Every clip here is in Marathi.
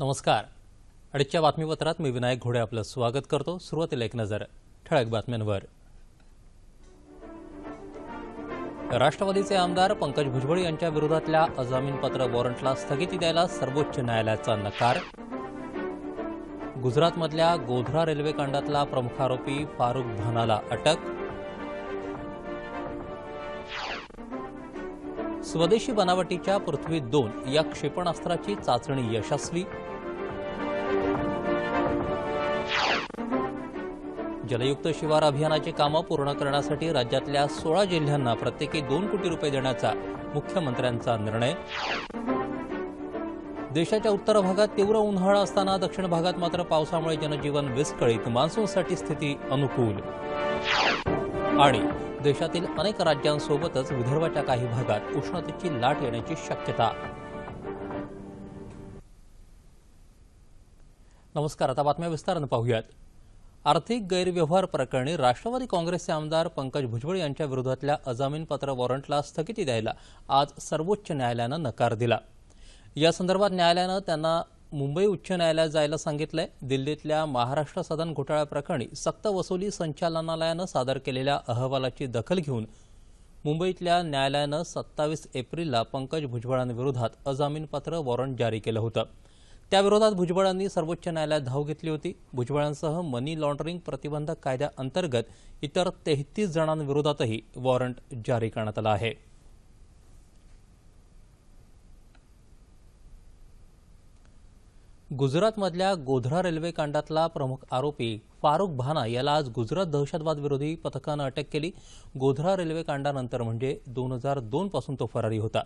नमस्कार. अडीचच्या बातमीपत्रात मी विनायक घोडे आपलं स्वागत करतो. सुरुवातीला एक नजर. ठळक बातम्यांवर. राष्ट्रवादीचे आमदार पंकज भुजबळ यांच्या विरोधातल्या अजामीनपत्र वॉरंटला स्थगिती द्यायला सर्वोच्च न्यायालयाचा नकार. गुजरातमधल्या गोधरा रेल्वे कांडातला प्रमुख आरोपी फारुख भानाला अटक. स्वदेशी बनावटीच्या पृथ्वी दोन या क्षेपणास्त्राची चाचणी यशस्वी. जलयुक्त शिवार अभियानाची कामं पूर्ण करण्यासाठी राज्यातल्या सोळा जिल्ह्यांना प्रत्येकी दोन कोटी रुपये देण्याचा मुख्यमंत्र्यांचा निर्णय. देशाच्या उत्तर भागात तीव्र उन्हाळा असताना दक्षिण भागात मात्र पावसामुळे जनजीवन विस्कळीत. मान्सूनसाठी स्थिती अनुकूल. आणि देशातील अनेक राज्यांसोबतच विदर्भाच्या काही भागात उष्णतेची लाट येण्याची शक्यता. नमस्कार आता बातम्या विस्तारानं पाहूयात. आर्थिक गैरव्यवहार प्रकरणी राष्ट्रवादी काँग्रेसचे आमदार पंकज भुजबळ यांच्या विरोधातल्या अजामीनपत्र वॉरंटला स्थगिती द्यायला आज सर्वोच्च न्यायालयानं नकार दिला. या संदर्भात न्यायालयानं त्यांना मुंबई उच्च न्यायालयात जायला सांगितलंय. दिल्लीतल्या महाराष्ट्र सदन घोटाळ्याप्रकरणी सक्तवसुली संचालनालयानं सादर केलेल्या अहवालाची दखल घेऊन मुंबईतल्या न्यायालयानं सत्तावीस एप्रिलला पंकज भुजबळांविरोधात अजामीनपात्र वॉरंट जारी केलं होतं. त्याविरोधात भुजबळांनी सर्वोच्च न्यायालयात धाव घेतली होती. भुजबळांसह मनी लॉन्ड्रिंग प्रतिबंधक कायद्याअंतर्गत इतर तेहतीस जणांविरोधातही वॉरंट जारी करण्यात आलं आहे. गुजरातमधल्या गोधरा रेल्वे कांडातला प्रमुख आरोपी फारुख भाना याला आज गुजरात दहशतवाद विरोधी पथकानं अटक केली. गोधरा रेल्वे कांडानंतर म्हणजे दोन हजार दोनपासून तो फरारी होता.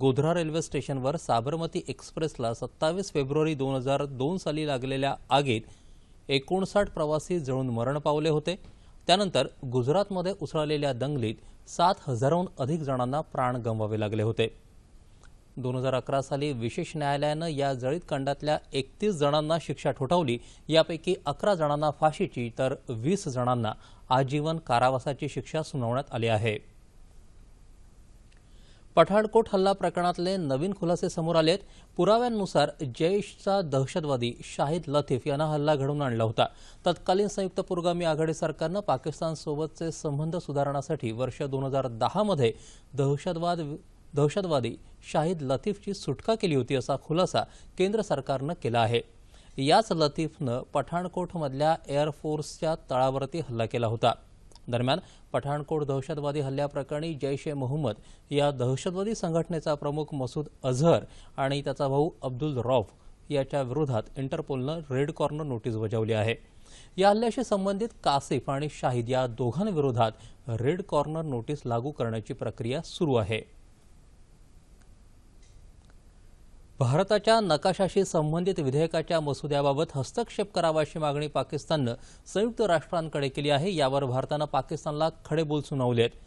गोधरा रेल्वे स्टेशनवर साबरमती एक्सप्रेसला सत्तावीस फेब्रुवारी दोन हजार दोन साली लागलेल्या आगीत एकोणसाठ प्रवासी जळून मरण पावले होते. त्यानंतर गुजरातमध्ये उसळलेल्या दंगलीत सात हजाराहून अधिक जणांना प्राण गमवावे लागले होते. दोन हजार अकरा साली विशेष न्यायालयानं या जळीत कांडातल्या एकतीस जणांना शिक्षा ठोठावली. यापैकी अकरा जणांना फाशीची तर वीस जणांना आजीवन कारावासाची शिक्षा सुनावण्यात आली आहे. पठाणकोट हल्ला प्रकरणातले नवीन खुलासे समोर आलेत. पुराव्यांनुसार जैशचा दहशतवादी शाहिद लतीफ यानं हल्ला घडवून आणला होता. तत्कालीन संयुक्त पुरोगामी आघाडी सरकारनं पाकिस्तानसोबतचे संबंध सुधारण्यासाठी वर्ष दोन हजार दहामध्ये दहशतवाद दहशतवादी शाहिद लतीफची सुटका केली होती असा खुलासा केंद्र सरकारनं केला आहे. याच लतीफनं पठाणकोटमधल्या एअरफोर्सच्या तळावरती हल्ला केला होता. दरम्यान पठाणकोट दहशतवादी हल्ल्याप्रकरणी जैश ए मोहम्मद या दहशतवादी संघटनेचा प्रमुख मसूद अझहर आणि त्याचा भाऊ अब्दुल रौफ याच्या विरोधात इंटरपोलनं रेड कॉर्नर नोटीस बजावली आहे. या हल्ल्याशी संबंधित कासिफ आणि शाहिद या दोघांविरोधात रेड कॉर्नर नोटीस लागू करण्याची प्रक्रिया सुरू आहे. भारताच्या नकाशाशी संबंधित विधेयकाच्या मसुद्याबाबत हस्तक्षेप करावा अशी मागणी पाकिस्ताननं संयुक्त राष्ट्रांकडे केली आहे. यावर भारतानं पाकिस्तानला खडे बोल सुनावले आहेत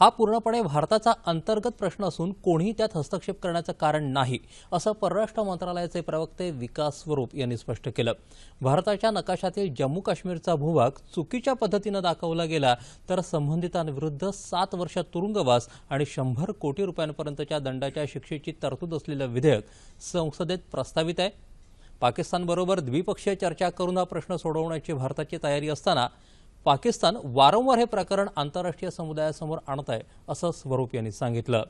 हा पूर्णपणे भारताचा अंतर्गत प्रश्न असून कोणीही त्यात हस्तक्षेप करण्याचं कारण नाही असं परराष्ट्र मंत्रालयाचे प्रवक्ते विकास स्वरूप यांनी स्पष्ट केलं. भारताच्या नकाशातील जम्मू काश्मीरचा भूभाग चुकीच्या पद्धतीनं दाखवला गेला तर संबंधितांविरुद्ध सात वर्ष तुरुंगवास आणि शंभर कोटी रुपयांपर्यंतच्या दंडाच्या शिक्षेची तरतूद असलेलं विधेयक संसदेत प्रस्तावित आहे. पाकिस्तानबरोबर द्विपक्षीय चर्चा करून हा प्रश्न सोडवण्याची भारताची तयारी असताना पाकिस्तान वारंवार हे प्रकरण आंतरराष्ट्रीय समुदायासमोर आणत आहे असं स्वरूप यांनी सांगितलं.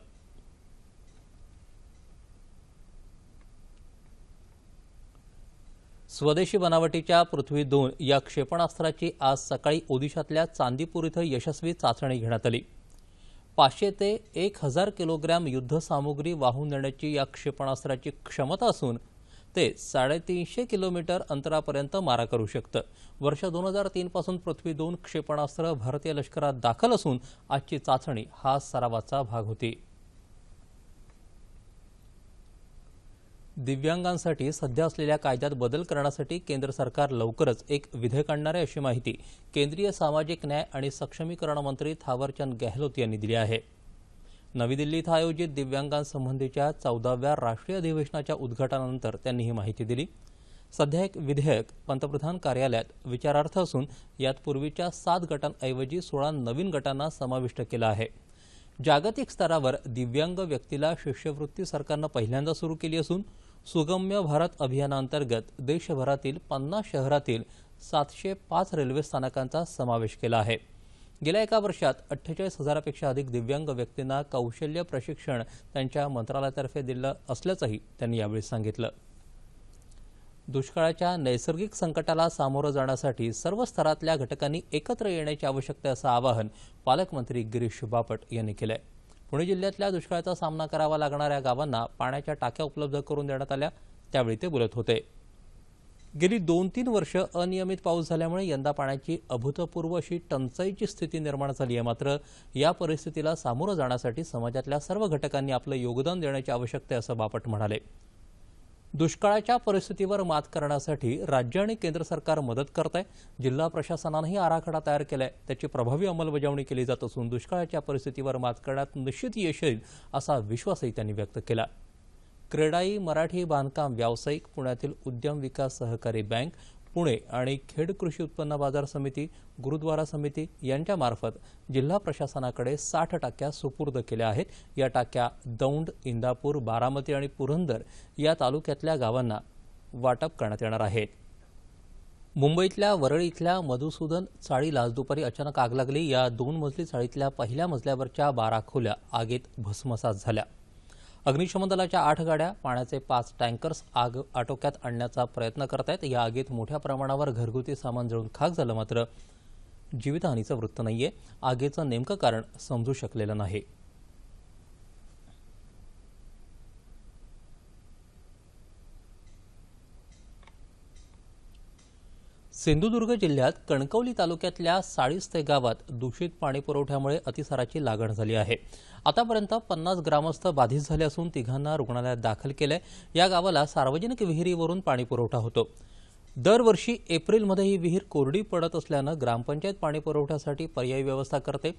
स्वदेशी बनावटीच्या पृथ्वी दोन या क्षेपणास्त्राची आज सकाळी ओदिशातल्या चांदीपूर इथं यशस्वी चाचणी घेण्यात आली. पाचशे ते एक हजार किलोग्रॅम युद्धसामुग्री वाहून नेण्याची या क्षेपणास्त्राची क्षमता असून ते साडेतीनशे किलोमीटर अंतरापर्यंत मारा करू शकतं. वर्ष दोन हजार तीनपासून पृथ्वी दोन क्षेपणास्त्र भारतीय लष्करात दाखल असून आजची चाचणी हा सरावाचा भाग होती. दिव्यांगांसाठी सध्या असलेल्या कायद्यात बदल करण्यासाठी केंद्र सरकार लवकरच एक विधेयक आणणार आहे अशी माहिती केंद्रीय सामाजिक न्याय आणि सक्षमीकरण मंत्री थावरचंद गेहलोत यांनी दिली आहे. नवी दिल्ली इथं आयोजित दिव्यांगांसंबंधीच्या चौदाव्या राष्ट्रीय अधिवेशनाच्या उद्घाटनानंतर त्यांनी ही माहिती दिली. सध्या एक विधेयक पंतप्रधान कार्यालयात विचारार्थ असून यात पूर्वीच्या सात गटांऐवजी सोळा नवीन गटांना समाविष्ट केलं आहे. जागतिक स्तरावर दिव्यांग व्यक्तीला शिष्यवृत्ती सरकारनं पहिल्यांदा सुरू केली असून सुगम्य भारत अभियानांतर्गत देशभरातील पन्नास शहरातील सातशे पाच रेल्वे स्थानकांचा समावेश केला आहे. गेल्या एका वर्षात अठ्ठेचाळीस हजारापेक्षा अधिक दिव्यांग व्यक्तींना कौशल्य प्रशिक्षण त्यांच्या मंत्रालयातर्फे दिलं असल्याचंही त्यांनी यावेळी सांगितलं. दुष्काळाच्या नैसर्गिक संकटाला सामोरं जाण्यासाठी सर्व स्तरातल्या घटकांनी एकत्र येण्याची आवश्यकता असं आवाहन पालकमंत्री गिरीश बापट यांनी केलं आहे पुणे जिल्ह्यातल्या दुष्काळाचा सामना करावा लागणाऱ्या गावांना पाण्याच्या टाक्या उपलब्ध करून देण्यात आल्या त्यावेळी ते बोलत होते. गेली दोन तीन वर्ष अनियमित पाऊस झाल्यामुळे यंदा पाण्याची अभूतपूर्व अशी टंचाईची स्थिती निर्माण झाली आहे. मात्र या परिस्थितीला सामोरं जाण्यासाठी समाजातल्या सर्व घटकांनी आपलं योगदान देण्याची आवश्यकता आहे असं बापट म्हणाले. दुष्काळाच्या परिस्थितीवर मात करण्यासाठी राज्य आणि केंद्र सरकार मदत करत आहे जिल्हा प्रशासनानंही आराखडा तयार केलाय. त्याची प्रभावी अंमलबजावणी केली जात असून दुष्काळाच्या परिस्थितीवर मात करण्यात निश्चित यश येईल असा विश्वासही त्यांनी व्यक्त केला. क्रेडाई मराठी बांधकाम व्यावसायिक पुण्यातील उद्यम विकास सहकारी बँक पुणे आणि खेड कृषी उत्पन्न बाजार समिती गुरुद्वारा समिती यांच्यामार्फत जिल्हा प्रशासनाकडे साठ टाक्या सुपूर्द केल्या आहेत. या टाक्या दौंड इंदापूर बारामती आणि पुरंदर या तालुक्यातल्या गावांना वाटप करण्यात येणार आहेत मुंबईतल्या वरळी इथल्या मधुसूदन चाळीला आज दुपारी अचानक आग लागली. या दोन मजली चाळीतल्या पहिल्या मजल्यावरच्या बारा खोल्या आगीत भस्मसात झाल्या. अग्निशमन दलाच्या आठ गाड्या पाण्याचे पाच टँकर्स आग आटोक्यात आणण्याचा प्रयत्न करत आहेत या आगीत मोठ्या प्रमाणावर घरगुती सामान जळून खाक झालं मात्र जीवितहानीचं वृत्त नाहीये. आगीचं नेमकं कारण समजू शकलेलं नाही. सिंधुदुर्ग जिल्ह्यात कणकवली तालुक्यातल्या साळीस्ते गावात दूषित पाणी पुरवठ्यामुळे अतिसाराची लागण झाली आहे. आतापर्यंत पन्नास ग्रामस्थ बाधित झाले असून तिघांना रुग्णालयात दाखल केलंय. या गावाला सार्वजनिक विहिरीवरून पाणी पुरवठा होतो. दरवर्षी एप्रिलमध्ये ही विहीर कोरडी पडत असल्यानं ग्रामपंचायत पाणी पुरवठ्यासाठी पर्यायी व्यवस्था करते.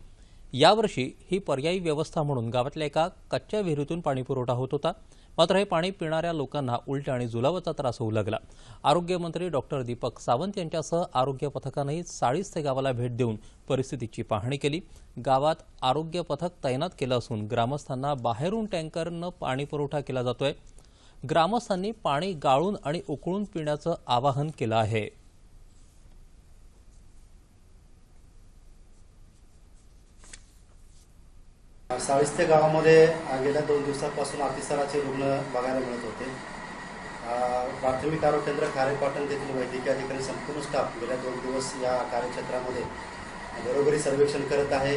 यावर्षी ही पर्यायी व्यवस्था म्हणून गावातल्या एका कच्च्या विहिरीतून पाणी पुरवठा होत होता. मात्र हे पाणी पिणाऱ्या लोकांना उलट्या आणि जुलाबाचा त्रास होऊ लागला. आरोग्यमंत्री डॉक्टर दीपक सावंत यांच्यासह आरोग्य पथकानंही साळीस ते गावाला भेट देऊन परिस्थितीची पाहणी केली. गावात आरोग्य पथक तैनात केलं असून ग्रामस्थांना बाहेरून टँकरनं पाणी पुरवठा केला जातोय. ग्रामस्थांनी पाणी गाळून आणि उकळून पिण्याचं आवाहन केलं आहे. साळिस्ते गावामध्ये गेल्या दोन दिवसापासून अतिसाराचे रुग्ण बघायला मिळत होते. प्राथमिक आरोग्य केंद्र खारेपाटण तेथील वैद्यकीय अधिकारी संपूर्ण स्टाफ गेल्या दोन दिवस या कार्यक्षेत्रामध्ये घरोघरी सर्वेक्षण करत आहे.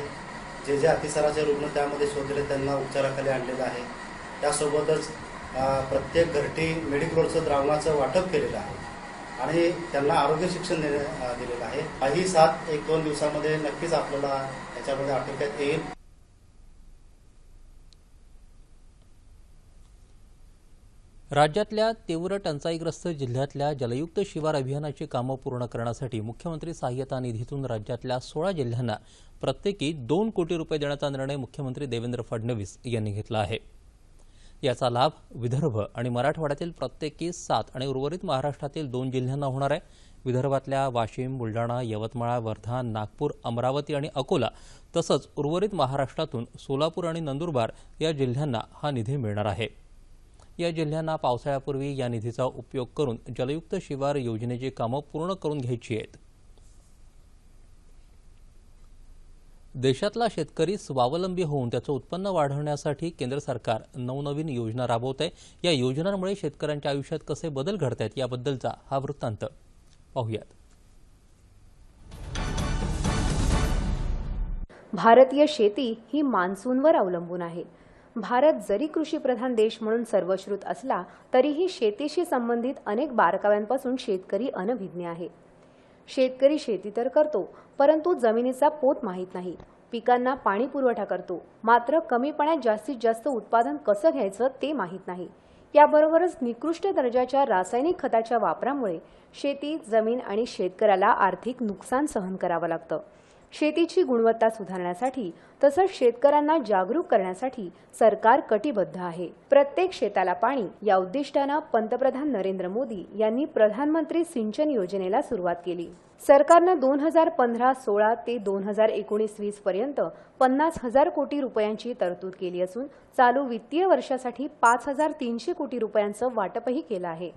जे जे अतिसाराचे रुग्ण त्यामध्ये शोधले त्यांना उपचाराखाली आणलेलं आहे. त्यासोबतच प्रत्येक घरटी मेडिक्लोरचं द्रावणाचं वाटप केलेलं आहे आणि त्यांना आरोग्य शिक्षण दिलेलं आहे. काही सात एक दोन दिवसामध्ये नक्कीच आपल्याला याच्यामध्ये आटोक्यात येईल. राज्यातल्या तीव्र टंचाईग्रस्त जिल्ह्यातल्या जलयुक्त शिवार अभियानाची कामं पूर्ण करण्यासाठी मुख्यमंत्री सहाय्यता निधीतून राज्यातल्या सोळा जिल्ह्यांना प्रत्येकी दोन कोटी रुपये देण्याचा निर्णय मुख्यमंत्री देवेंद्र फडणवीस यांनी घेतला आहे. याचा लाभ विदर्भ आणि मराठवाड्यातील प्रत्येकी सात आणि उर्वरित महाराष्ट्रातील दोन जिल्ह्यांना होणार आहे. विदर्भातल्या वाशिम बुलढाणा यवतमाळ वर्धा नागपूर अमरावती आणि अकोला तसंच उर्वरित महाराष्ट्रातून सोलापूर आणि नंदुरबार या जिल्ह्यांना हा निधी मिळणार आहे. या जिल्ह्यांना पावसाळ्यापूर्वी या निधीचा उपयोग करून जलयुक्त शिवार योजनेची कामं पूर्ण करून घ्यायची आहेत. देशातला शेतकरी स्वावलंबी होऊन त्याचं उत्पन्न वाढवण्यासाठी केंद्र सरकार नवनवीन योजना राबवत आहे या योजनांमुळे शेतकऱ्यांच्या आयुष्यात कसे बदल घडत आहेत याबद्दलचा हा वृत्तांत पाहूयात. भारतीय शेती ही मान्सूनवर अवलंबून आहे. भारत जरी कृषीप्रधान देश म्हणून सर्वश्रुत असला तरीही शेतीशी संबंधित अनेक बारकाव्यांपासून शेतकरी अनभिज्ञ आहे. शेतकरी शेती तर करतो परंतु जमिनीचा पोत माहीत नाही. पिकांना पाणी पुरवठा करतो. मात्र कमी पाण्यात जास्तीत जास्त उत्पादन कसं घ्यायचं ते माहीत नाही. याबरोबरच निकृष्ट दर्जाच्या रासायनिक खताच्या वापरामुळे शेती जमीन आणि शेतकऱ्याला आर्थिक नुकसान सहन करावं लागतं. शेतीची गुणवत्ता सुधारण्यासाठी तसंच शेतकऱ्यांना जागरूक करण्यासाठी सरकार कटिबद्ध आहे. प्रत्येक शेताला पाणी या उद्दिष्टानं पंतप्रधान नरेंद्र मोदी यांनी प्रधानमंत्री सिंचन योजनेला सुरुवात केली. सरकारनं दोन हजार पंधरा सोळा ते दोन हजार एकोणीस वीस पर्यंत पन्नास हजार कोटी रुपयांची तरतूद केली असून चालू वित्तीय वर्षासाठी पाच हजार तीनशे कोटी रुपयांचं वाटपही केलं आहे.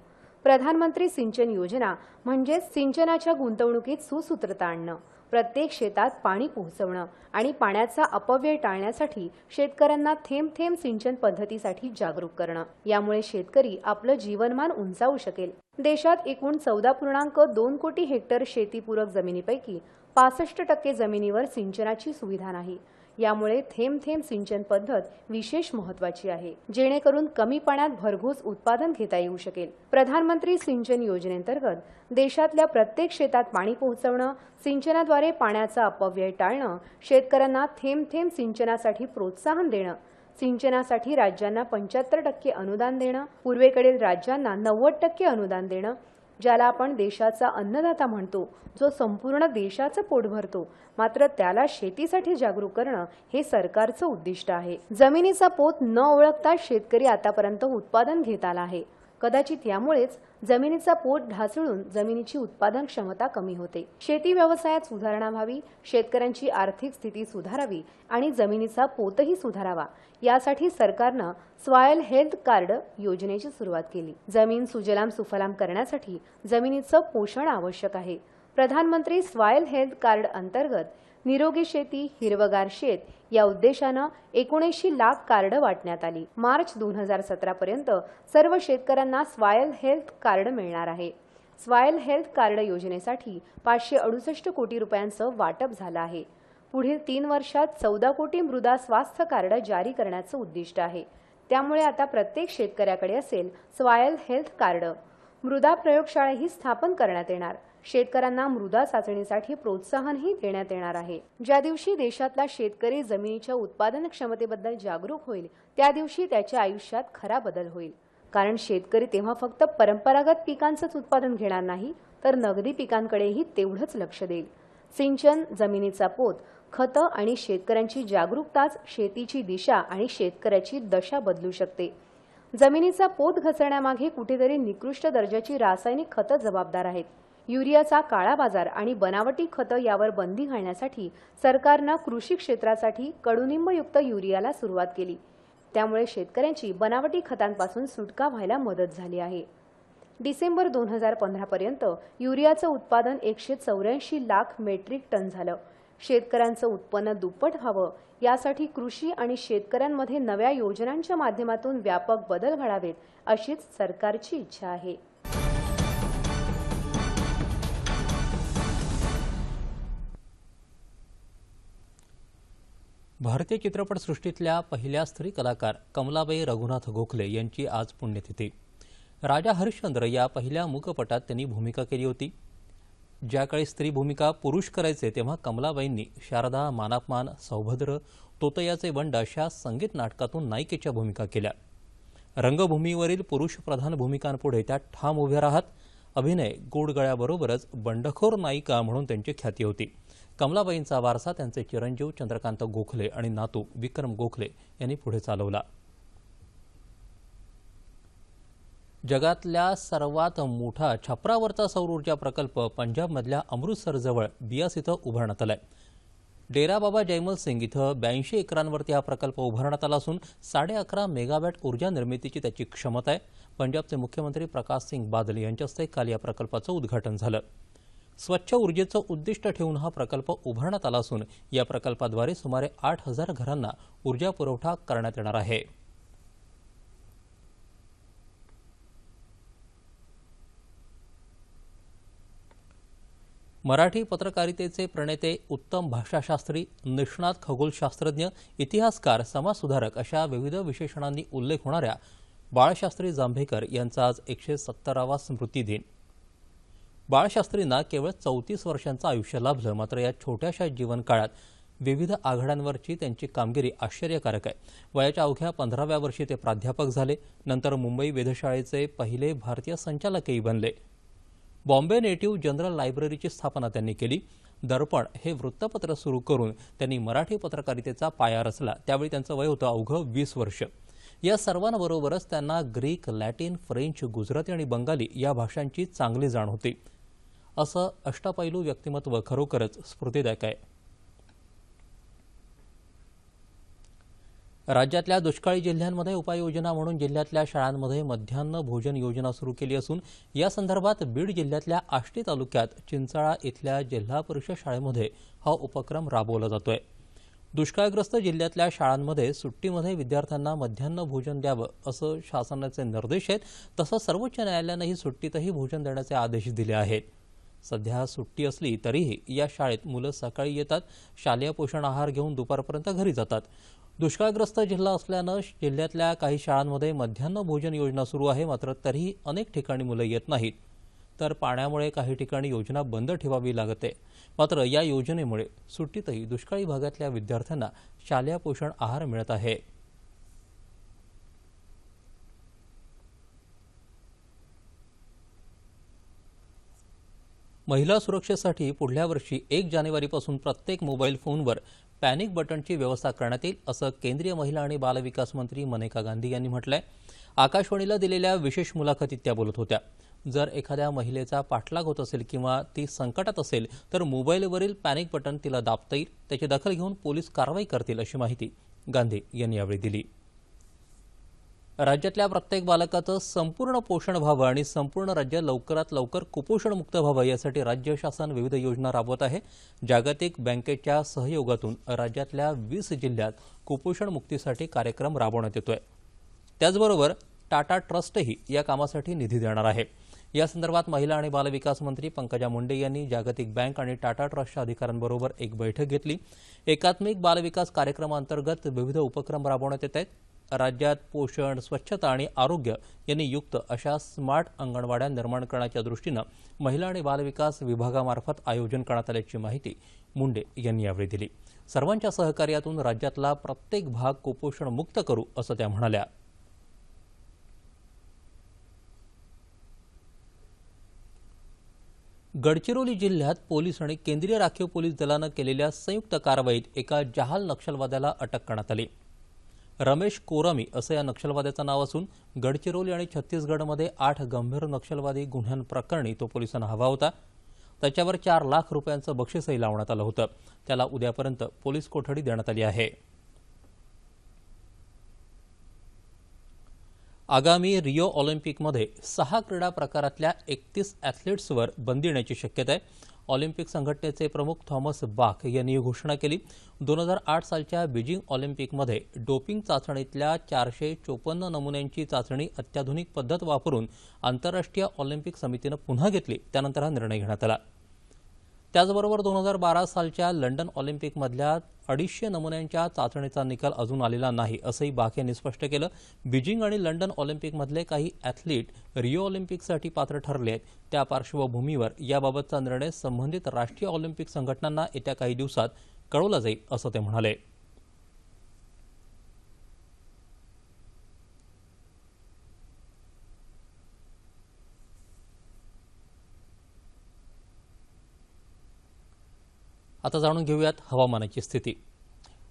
प्रधानमंत्री सिंचन योजना म्हणजेच सिंचनाच्या गुंतवणुकीत सुसूत्रता आणणं. प्रत्येक शेतात पाणी पोहोचवणं आणि पाण्याचा अपव्यय टाळण्यासाठी शेतकऱ्यांना थेंब थेंब सिंचन पद्धतीसाठी जागरूक करणं. यामुळे शेतकरी आपलं जीवनमान उंचावू शकेल. देशात एकूण चौदा पूर्णांक दोन कोटी हेक्टर शेतीपूरक जमिनीपैकी पासष्ट टक्के जमिनीवर सिंचनाची सुविधा नाही. यामुळे थेंब थेंब सिंचन पद्धत विशेष महत्वाची आहे. जेणेकरून कमी पाण्यात भरघोस उत्पादन घेता येऊ शकेल. प्रधानमंत्री सिंचन योजनेअंतर्गत देशातल्या प्रत्येक शेतात पाणी पोहोचवणं सिंचनाद्वारे पाण्याचा अपव्यय टाळणं शेतकऱ्यांना थेंब थेंब सिंचनासाठी प्रोत्साहन देणं सिंचनासाठी राज्यांना पंच्याहत्तर टक्के अनुदान देणं पूर्वेकडील राज्यांना नव्वद टक्के अनुदान देणं ज्याला आपण देशाचा अन्नदाता म्हणतो जो संपूर्ण देशाचं पोट भरतो. मात्र त्याला शेतीसाठी जागरूक करणं हे सरकारचं उद्दिष्ट आहे. जमिनीचा पोत न ओळखता शेतकरी आतापर्यंत उत्पादन घेत आला आहे. कदाचित यामुळेच जमिनीचा पोट ढासळून जमिनीची उत्पादन क्षमता कमी होते. शेती व्यवसायात सुधारणा व्हावी शेतकऱ्यांची आर्थिक स्थिती सुधारावी आणि जमिनीचा पोतही सुधारावा यासाठी सरकारनं स्वायल हेल्थ कार्ड योजनेची सुरुवात केली. जमीन सुजलाम सुफलाम करण्यासाठी जमिनीचं पोषण आवश्यक आहे. प्रधानमंत्री स्वायल हेल्थ कार्ड अंतर्गत निरोगी शेती हिरवगार शेत या उद्देशानं एकोणऐंशी लाख कार्ड वाटण्यात आली. मार्च दोन हजार सतरा पर्यंत सर्व शेतकऱ्यांना स्वायल हेल्थ कार्ड मिळणार आहे. स्वायल हेल्थ कार्ड योजनेसाठी पाचशे अडुसष्ट कोटी रुपयांचं वाटप झालं आहे. पुढील तीन वर्षात चौदा कोटी मृदा स्वास्थ्य कार्ड जारी करण्याचं उद्दिष्ट आहे. त्यामुळे आता प्रत्येक शेतकऱ्याकडे असेल स्वायल हेल्थ कार्ड. मृदा प्रयोगशाळाही स्थापन करण्यात येणार. शेतकऱ्यांना मृदा चाचणीसाठी प्रोत्साहनही देण्यात येणार आहे. ज्या दिवशी देशातला शेतकरी जमिनीच्या उत्पादन क्षमतेबद्दल जागरूक होईल त्या दिवशी त्याच्या आयुष्यात खरा बदल होईल. कारण शेतकरी तेव्हा फक्त परंपरागत पिकांचंच उत्पादन घेणार नाही तर नगदी पिकांकडेही तेवढंच लक्ष देईल. सिंचन जमिनीचा पोत खतं आणि शेतकऱ्यांची जागरूकताच शेतीची दिशा आणि शेतकऱ्याची दशा बदलू शकते. जमिनीचा पोत घसरण्यामागे कुठेतरी निकृष्ट दर्जाची रासायनिक खतं जबाबदार आहेत. युरियाचा काळा बाजार आणि बनावटी खतं यावर बंदी घालण्यासाठी सरकारनं कृषी क्षेत्रासाठी कडुनिंबयुक्त युरियाला सुरुवात केली. त्यामुळे शेतकऱ्यांची बनावटी खतांपासून सुटका व्हायला मदत झाली आहे. डिसेंबर दोन हजार पंधरापर्यंत युरियाचं उत्पादन एकशे चौऱ्याऐंशी लाख मेट्रिक टन झालं. शेतकऱ्यांचं उत्पन्न दुप्पट व्हावं यासाठी कृषी आणि शेतकऱ्यांमध्ये नव्या योजनांच्या माध्यमातून व्यापक बदल घडावेत अशीच सरकारची इच्छा आहे. भारतीय चित्रपटसृष्टीतल्या पहिल्या स्त्री कलाकार कमलाबाई रघुनाथ गोखले यांची आज पुण्यतिथी. राजा हरिश्चंद्र या पहिल्या मूकपटात त्यांनी भूमिका केली होती. ज्या काळी स्त्री भूमिका पुरुष करायचे तेव्हा कमलाबाईंनी शारदा मानापमान सौभद्र तोतयाचे बंड अशा संगीत नाटकातून नायिकेच्या भूमिका केल्या. रंगभूमीवरील पुरुष प्रधान भूमिकांपुढे त्या ठाम उभ्या राहत अभिनय गोडगळ्याबरोबरच बंडखोर नायिका म्हणून त्यांची ख्याती होती. कमलाबाईंचा वारसा त्यांचे चिरंजीव चंद्रकांत गोखले आणि नातू विक्रम गोखले यांनी पुढे चालवला. जगातल्या सर्वात मोठा छपरावरचा सौर ऊर्जा प्रकल्प पंजाबमधल्या अमृतसरजवळ बियास इथं उभारण्यात आलाय. डेरा बाबा जयमल सिंग इथं ब्याऐंशी एकरांवरती हा प्रकल्प उभारण्यात आला असून साडे अकरा मेगावॅट ऊर्जा निर्मितीची त्याची क्षमता आहे. पंजाबचे मुख्यमंत्री प्रकाश सिंग बादल यांच्या हस्ते काल या प्रकल्पाचं उद्घाटन झालं. स्वच्छ ऊर्जेचं उद्दिष्ट ठेवून हा प्रकल्प उभारण्यात आला असून या प्रकल्पाद्वारे सुमारे आठ हजार घरांना ऊर्जा पुरवठा करण्यात येणार आहे. मराठी पत्रकारितेचे प्रणेते उत्तम भाषाशास्त्री निष्णात खगोलशास्त्रज्ञ इतिहासकार समाजसुधारक अशा विविध विशेषणांनी उल्लेख होणाऱ्या बाळशास्त्री जांभेकर यांचा आज एकशे सत्तरावा स्मृती दिन बाळशास्त्रींना केवळ चौतीस वर्षांचं आयुष्य लाभलं मात्र या छोट्याशा जीवनकाळात विविध आघाड्यांवरची त्यांची कामगिरी आश्चर्यकारक आहे. वयाच्या अवघ्या पंधराव्या वर्षी ते प्राध्यापक झाले नंतर मुंबई वेधशाळेचे पहिले भारतीय संचालकही बनले. बॉम्बे नेटिव्ह जनरल लायब्ररीची स्थापना त्यांनी केली. दर्पण हे वृत्तपत्र सुरू करून त्यांनी मराठी पत्रकारितेचा पाया रचला. त्यावेळी त्यांचं वय होतं अवघं वीस वर्ष. या सर्वांबरोबरच त्यांना ग्रीक लॅटिन फ्रेंच गुजराती आणि बंगाली या भाषांची चांगली जाण होती. असं अष्टपैलू व्यक्तिमत्व खरोखरच स्फूर्तीदायक आहे. राज्यातल्या दुष्काळी जिल्ह्यांमध्ये उपाययोजना म्हणून जिल्ह्यातल्या शाळांमध्ये मध्यान्ह भोजन योजना सुरू केली असून या संदर्भात बीड जिल्ह्यातल्या आष्टी तालुक्यात चिंचाळा इथल्या जिल्हा परिषद शाळेमध्ये हा उपक्रम राबवला जातोय. दुष्काळग्रस्त जिल्ह्यातल्या शाळांमध्ये सुट्टीमध्ये विद्यार्थ्यांना मध्यान्ह भोजन द्यावं असं शासनाचे निर्देश आहेत तसंच सर्वोच्च न्यायालयानंही सुट्टीतही भोजन देण्याचे आदेश दिले आहेत. सध्या सुट्टी असली तरीही या शाळेत मुलं सकाळी येतात शालेय पोषण आहार घेऊन दुपारपर्यंत घरी जातात. दुष्काळग्रस्त जिल्हा असल्यानं जिल्ह्यातल्या काही शाळांमध्ये मध्यान्ह भोजन योजना सुरू आहे मात्र तरीही अनेक ठिकाणी मुलं येत नाहीत. तर पाण्यामुळे काही ठिकाणी योजना बंद ठेवावी लागते. मात्र या योजनेमुळे सुट्टीतही दुष्काळी भागातल्या विद्यार्थ्यांना शालेय पोषण आहार मिळत आहे. महिला सुरक्षेसाठी पुढल्या वर्षी एक जानेवारीपासून प्रत्येक मोबाईल फोनवर पॅनिक बटनची व्यवस्था करण्यात येईल असं केंद्रीय महिला आणि बालविकास मंत्री मनेका गांधी यांनी म्हटलंय. आकाशवाणीला दिलेल्या विशेष मुलाखतीत त्या बोलत होत्या. जर एखाद्या महिलेचा पाठलाग होत असेल किंवा ती संकटात असेल तर मोबाईलवरील पॅनिक बटन तिला दाबता येईल त्याची दखल घेऊन पोलीस कारवाई करतील अशी माहिती गांधी यांनी यावेळी दिली. राज्यातल्या प्रत्येक बालकाचं संपूर्ण पोषण व्हावं आणि संपूर्ण राज्य लवकरात लवकर कुपोषणमुक्त व्हावं यासाठी राज्य शासन विविध योजना राबवत आहे. जागतिक बँकेच्या सहयोगातून राज्यातल्या वीस जिल्ह्यात कुपोषण मुक्तीसाठी कार्यक्रम राबवण्यात येतोय. त्याचबरोबर टाटा ट्रस्टही या कामासाठी निधी देणार आहे. या संदर्भात महिला आणि बालविकास मंत्री पंकजा मुंडे यांनी जागतिक बँक आणि टाटा ट्रस्टच्या अधिकाऱ्यांबरोबर एक बैठक घेतली. एकात्मिक बालविकास कार्यक्रमांतर्गत विविध उपक्रम राबवण्यात येत आहेत. राज्यात पोषण स्वच्छता आणि आरोग्य यांनी युक्त अशा स्मार्ट अंगणवाड्या निर्माण करण्याच्या दृष्टीनं महिला आणि बालविकास विभागामार्फत आयोजन करण्यात आल्याची माहिती मुंडे यांनी यावेळी दिली. सर्वांच्या सहकार्यातून राज्यातला प्रत्येक भाग कुपोषण मुक्त करू असं त्या म्हणाल्या. गडचिरोली जिल्ह्यात पोलीस आणि केंद्रीय राखीव पोलीस दलानं केलेल्या संयुक्त कारवाईत एका जहाल नक्षलवाद्याला अटक करण्यात आली. रमेश कोरामी असं या नक्षलवाद्याचं नाव असून गडचिरोली आणि छत्तीसगडमध्ये आठ गंभीर नक्षलवादी गुन्ह्यांप्रकरणी तो पोलिसांना हवा होता. त्याच्यावर चार लाख रुपयांचं बक्षीसही लावण्यात आलं होतं. त्याला उद्यापर्यंत पोलीस कोठडी देण्यात आली आहे. आगामी रिओ ऑलिम्पिकमध्ये सहा क्रीडा प्रकारातल्या एकतीस ॲथलीट्सवर बंदी येण्याची शक्यता आहे. ऑलिम्पिक संघटनेचे प्रमुख थॉमस बाक यांनी ही घोषणा केली. दोन हजार आठ सालच्या बीजिंग ऑलिम्पिकमध्ये डोपिंग चाचणीतल्या चारशे चोपन्न नमुन्यांची चाचणी अत्याधुनिक पद्धत वापरून आंतरराष्ट्रीय ऑलिम्पिक समितीनं पुन्हा घेतली. त्यानंतर हा निर्णय घेण्यात आला. त्याचबरोबर दोन हजार बारा सालच्या लंडन ऑलिम्पिकमधल्या अडीचशे नमुन्यांच्या चाचणीचा निकाल अजून आलेला नाही असंही बाख यांनी स्पष्ट केलं. बीजिंग आणि लंडन ऑलिम्पिकमधले काही ॲथलीट रिओ ऑलिम्पिकसाठी पात्र ठरले आहेत. त्या पार्श्वभूमीवर याबाबतचा निर्णय संबंधित राष्ट्रीय ऑलिम्पिक संघटनांना येत्या काही दिवसात कळवला जाईल असं ते म्हणाले. आता जाणून घेऊयात हवामानाची स्थिती.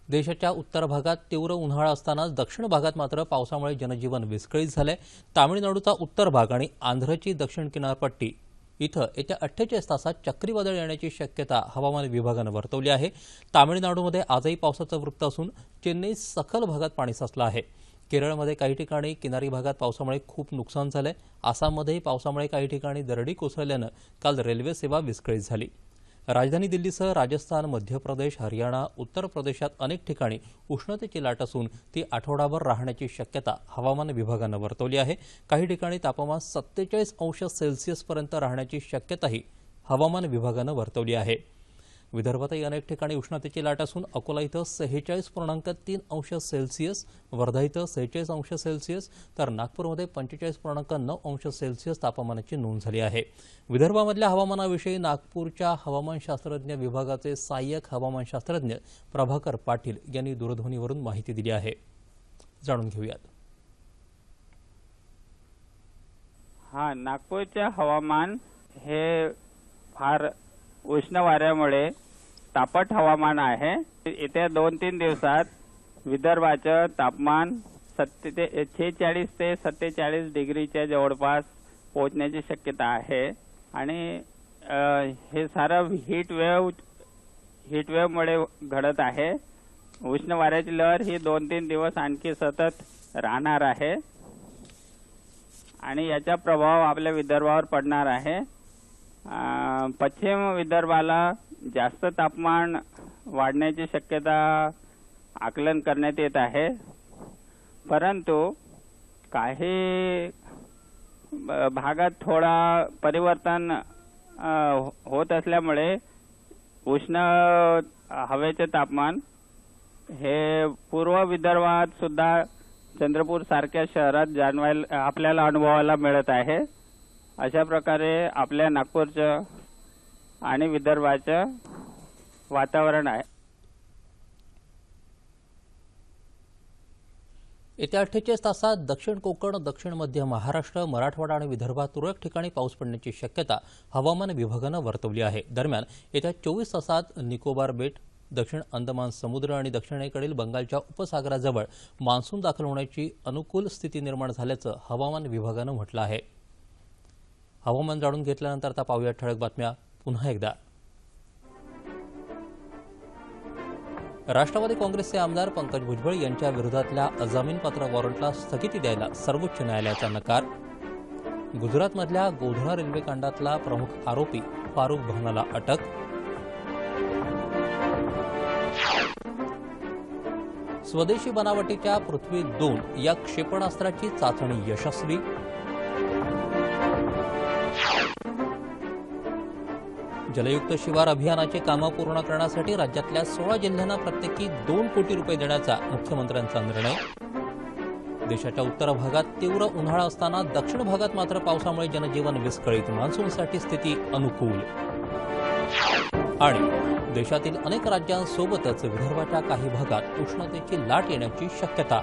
देशाच्या उत्तर भागात तीव्र उन्हाळा असतानाच दक्षिण भागात मात्र पावसामुळे जनजीवन विस्कळीत झालंय. तामिळनाडूचा उत्तर भाग आणि आंध्रची दक्षिण किनारपट्टी इथं येत्या अठ्ठेचाळीस तासात चक्रीवादळ येण्याची शक्यता हवामान विभागानं वर्तवली आहे. तामिळनाडूमध्ये आजही पावसाचं वृत्त असून चेन्नई सखल भागात पाणी साचलं आहे. केरळमध्ये काही ठिकाणी किनारी भागात पावसामुळे खूप नुकसान झालंय. आसाममध्येही पावसामुळे काही ठिकाणी दरडी कोसळल्यानं काल रेल्वे सेवा विस्कळीत झाली. राजधानी दिल्लीसह राजस्थान मध्य प्रदेश हरियाणा उत्तर प्रदेशात अनेक ठिकाणी उष्णतेची लाट असून ती आठवडाभर राहण्याची शक्यता हवामान विभागानं वर्तवली आहे. काही ठिकाणी तापमान सत्तेचाळीस अंश सेल्सिअसपर्यंत राहण्याची शक्यताही हवामान विभागानं वर्तवली आहे. विदर्भातही अनेक ठिकाणी उष्णतेची लाट असून अकोला इथं सेहेचाळीस पूर्णांक तीन अंश सेल्सिअस वर्धा इथं सेहेचाळीस अंश सेल्सिअस तर नागपूरमध्ये पंचेचाळीस पूर्णांक नऊ अंश सेल्सिअस तापमानाची नोंद झाली आहे. विदर्भामधल्या हवामानाविषयी नागपूरच्या हवामानशास्त्रज्ञ विभागाचे सहाय्यक हवामानशास्त्रज्ञ प्रभाकर पाटील यांनी दूरध्वनीवरून माहिती दिली आहे. जाणून घेऊयात. हा नागपूरचे हवामान हे फार उष्ण वाऱ्यामुळे तापट हवामान आहे. येत्या दोन तीन दिवसात विदर्भाचं तापमान सत्ते ते छेचाळीस ते सत्तेचाळीस डिग्रीच्या जवळपास पोहोचण्याची शक्यता आहे. आणि हे सारं हीट वेव्ह हीट वेव्हमुळे घडत आहे. उष्ण वाऱ्याची लहर ही दोन तीन दिवस आणखी सतत राहणार आहे. आणि याचा प्रभाव आपल्या विदर्भावर पडणार आहे. पश्चिम विदर्भाला जास्त तापमान वाढण्याची शक्यता आकलन करण्यात येत आहे. परंतु काही भागात थोडा परिवर्तन होत असल्यामुळे उष्ण हवेचे तापमान हे पूर्व विदर्भात सुद्धा चंद्रपूर सारख्या शहरात जाणवायला आपल्याला अनुभवायला मिळत आहे. अशा प्रकारे आपल्या नागपूरचं आणि विदर्भाचं वातावरण आहे. येत्या अठ्ठेचाळीस तासात दक्षिण कोकण दक्षिण मध्य महाराष्ट्र मराठवाडा आणि विदर्भात तुरळक ठिकाणी पाऊस पडण्याची शक्यता हवामान विभागानं वर्तवली आहे. दरम्यान येत्या चोवीस तासात निकोबार बेट दक्षिण अंदमान समुद्र आणि दक्षिणेकडील बंगालच्या उपसागराजवळ मान्सून दाखल होण्याची अनुकूल स्थिती निर्माण झाल्याचं हवामान विभागानं म्हटलं आहे. हवामान जाणून घेतल्यानंतर आता पाहूया ठळक बातम्या पुन्हा एकदा. राष्ट्रवादी काँग्रेसचे आमदार पंकज भुजबळ यांच्या विरोधातल्या अजामीनपात्र वॉरंटला स्थगिती द्यायला सर्वोच्च न्यायालयाचा नकार. गुजरातमधल्या गोधरा रेल्वेकांडातला प्रमुख आरोपी फारुख भानाला अटक. स्वदेशी बनावटीच्या पृथ्वी दोन या क्षेपणास्त्राची चाचणी यशस्वी. जलयुक्त शिवार अभियानाची कामं पूर्ण करण्यासाठी राज्यातल्या सोळा जिल्ह्यांना प्रत्येकी दोन कोटी रुपये देण्याचा मुख्यमंत्र्यांचा निर्णय. देशाच्या उत्तर भागात तीव्र उन्हाळा असताना दक्षिण भागात मात्र पावसामुळे जनजीवन विस्कळीत. मान्सूनसाठी स्थिती अनुकूल. आणि देशातील अनेक राज्यांसोबतच विदर्भाच्या काही भागात उष्णतेची लाट येण्याची शक्यता.